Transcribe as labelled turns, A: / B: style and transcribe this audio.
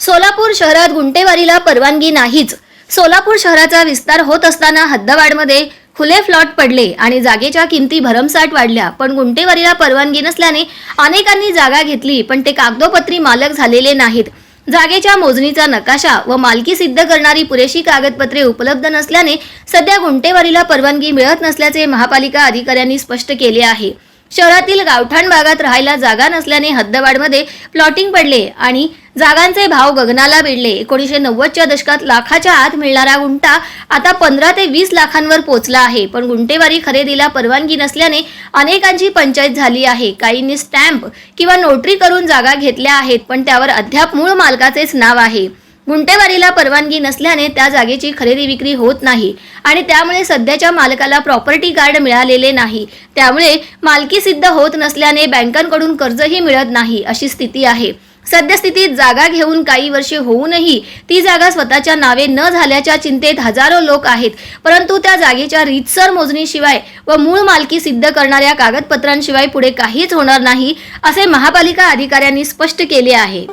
A: सोलापूर शहरात गुंटेवारीला परवानगी नाहीच. सोलापूर शहराचा विस्तार होत असताना हद्दवाडमध्ये खुले फ्लॉट पडले आणि जागेच्या किमती भरमसाठ वाढल्या. पण गुंटेवारीला परवानगी नसल्याने अनेकांनी जागा घेतली पण ते कागदोपत्री मालक झालेले नाहीत. जागेच्या मोजणीचा नकाशा व मालकी सिद्ध करणारी पुरेशी कागदपत्रे उपलब्ध नसल्याने सध्या गुंटेवारीला परवानगी मिळत नसल्याचे महापालिका अधिकाऱ्यांनी स्पष्ट केले आहे. शहरातील गावठाण भागात राहायला जागा नसल्याने हद्दवाडमध्ये प्लॉटिंग पडले आणि जागांचे भाव गगनाला भिडले. एकोणीसशे नव्वदच्या दशकात लाखाच्या आत मिळणारा गुंठा आता पंधरा ते वीस लाखांवर पोहोचला आहे. पण गुंटेवारी खरेदीला परवानगी नसल्याने अनेकांची पंचायत झाली आहे. काहींनी स्टॅम्प किंवा नोटरी करून जागा घेतल्या आहेत पण त्यावर अद्याप मूळ मालकाचेच नाव आहे. गुंटेवारीला परवानगी नसल्याने त्या जागेची खरेदी विक्री होत नाही आणि त्यामुळे सध्याच्या मालकाला प्रॉपर्टी कार्ड मिळालेले नाही. त्यामुळे मालकी सिद्ध होत नसल्याने बँकांकडून कर्जही मिळत नाही अशी स्थिती आहे. सद्यस्थितीत जागा घेऊन काही वर्षे होऊनही ती जागा स्वतःच्या नावे न झाल्याच्या चिंतेत हजारो लोक आहेत. परंतु त्या जागेच्या रीतसर मोजणीशिवाय व मूळ मालकी सिद्ध करणाऱ्या कागदपत्रांशिवाय पुढे काहीच होणार नाही असे महापालिका अधिकाऱ्यांनी स्पष्ट केले आहे.